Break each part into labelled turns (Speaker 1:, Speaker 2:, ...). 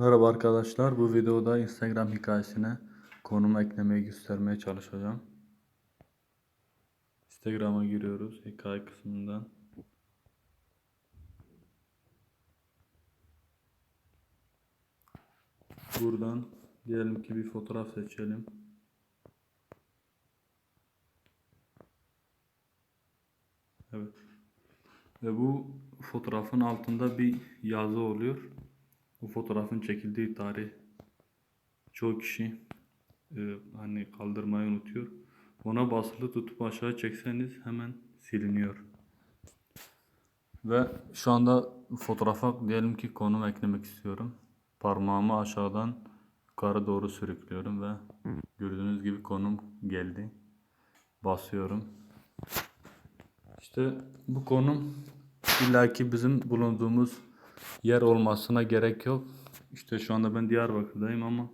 Speaker 1: Merhaba arkadaşlar. Bu videoda Instagram hikayesine konum eklemeyi göstermeye çalışacağım. Instagram'a giriyoruz hikaye kısmından. Buradan diyelim ki bir fotoğraf seçelim. Evet. Ve bu fotoğrafın altında bir yazı oluyor. Bu fotoğrafın çekildiği tarih çoğu kişi e, hani kaldırmayı unutuyor. Ona basılı tutup aşağı çekseniz hemen siliniyor. Ve şu anda fotoğrafa diyelim ki konum eklemek istiyorum. Parmağımı aşağıdan yukarı doğru sürüklüyorum ve gördüğünüz gibi konum geldi. Basıyorum. İşte bu konum illaki bizim bulunduğumuz yer olmasına gerek yok. İşte şu anda ben Diyarbakır'dayım ama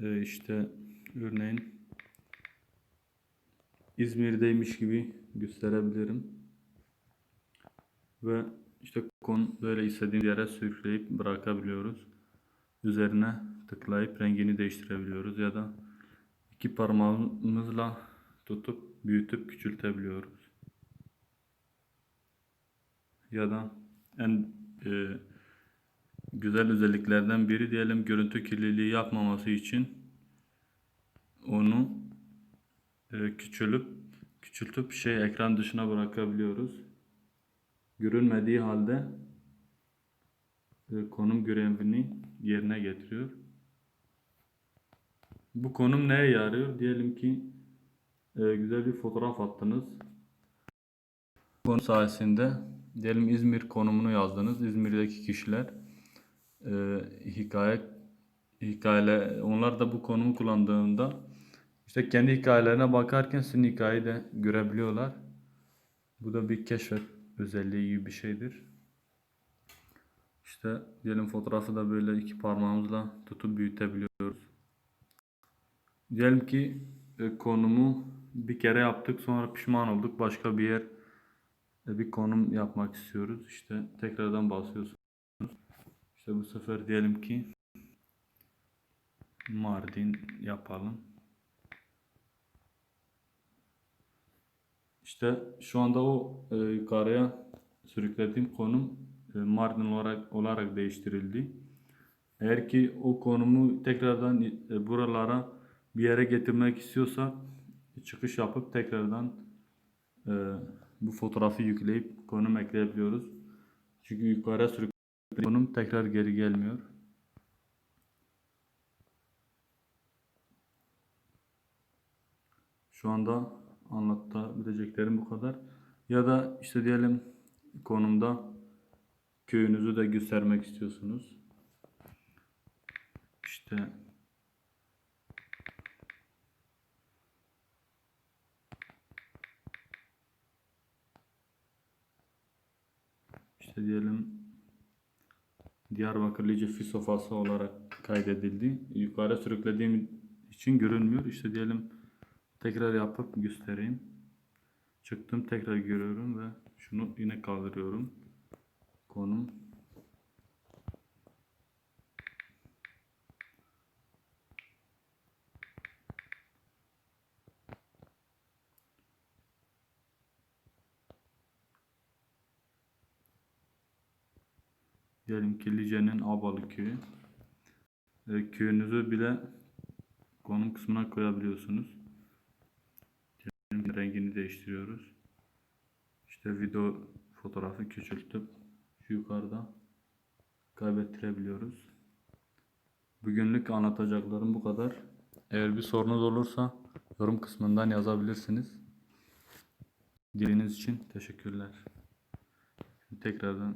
Speaker 1: e, işte örneğin İzmir'deymiş gibi gösterebilirim. Ve işte kon böyle istediğim yere sürükleyip bırakabiliyoruz. Üzerine tıklayıp rengini değiştirebiliyoruz ya da iki parmağımızla tutup büyütüp küçültebiliyoruz. Ya da en e, güzel özelliklerden biri diyelim görüntü kirliliği yapmaması için onu e, küçülüp küçültüp şey ekran dışına bırakabiliyoruz. Görünmediği halde e, konum görevini yerine getiriyor. Bu konum neye yarıyor? Diyelim ki güzel bir fotoğraf attınız. Konu sayesinde diyelim İzmir konumunu yazdınız. İzmir'deki kişiler e, hikaye hikayeler onlar da bu konumu kullandığında işte kendi hikayelerine bakarken sizin hikayeyi de görebiliyorlar. Bu da bir keşfet özelliği gibi bir şeydir. İşte diyelim fotoğrafı da böyle iki parmağımızla tutup büyütebiliyoruz. Diyelim ki e, konumu bir kere yaptık sonra pişman olduk. Başka bir yer bir konum yapmak istiyoruz. İşte tekrardan basıyorsunuz. İşte bu sefer diyelim ki Mardin yapalım. İşte şu anda o e, yukarıya sürüklediğim konum e, Mardin olarak olarak değiştirildi. Eğer ki o konumu tekrardan e, buralara bir yere getirmek istiyorsak çıkış yapıp tekrardan e, bu fotoğrafı yükleyip konum ekleyebiliyoruz. Çünkü yukarıya sürüklediğim konum tekrar geri gelmiyor. Şu anda anlatabileceklerim bu kadar. Ya da işte diyelim konumda köyünüzü de göstermek istiyorsunuz. İşte işte diyelim Diyarbakır Licefi sofası olarak kaydedildi. Yukarı sürüklediğim için görünmüyor. İşte diyelim tekrar yapıp göstereyim. Çıktım tekrar görüyorum ve şunu yine kaldırıyorum. Konum Diyelim ki Lice'nin Abalı köyü. E, köyünüzü bile konum kısmına koyabiliyorsunuz. Diyelim rengini değiştiriyoruz. İşte video fotoğrafı küçültüp yukarıda kaybettirebiliyoruz. Bugünlük anlatacaklarım bu kadar. Eğer bir sorunuz olursa yorum kısmından yazabilirsiniz. Diliniz için teşekkürler. Tekrardan.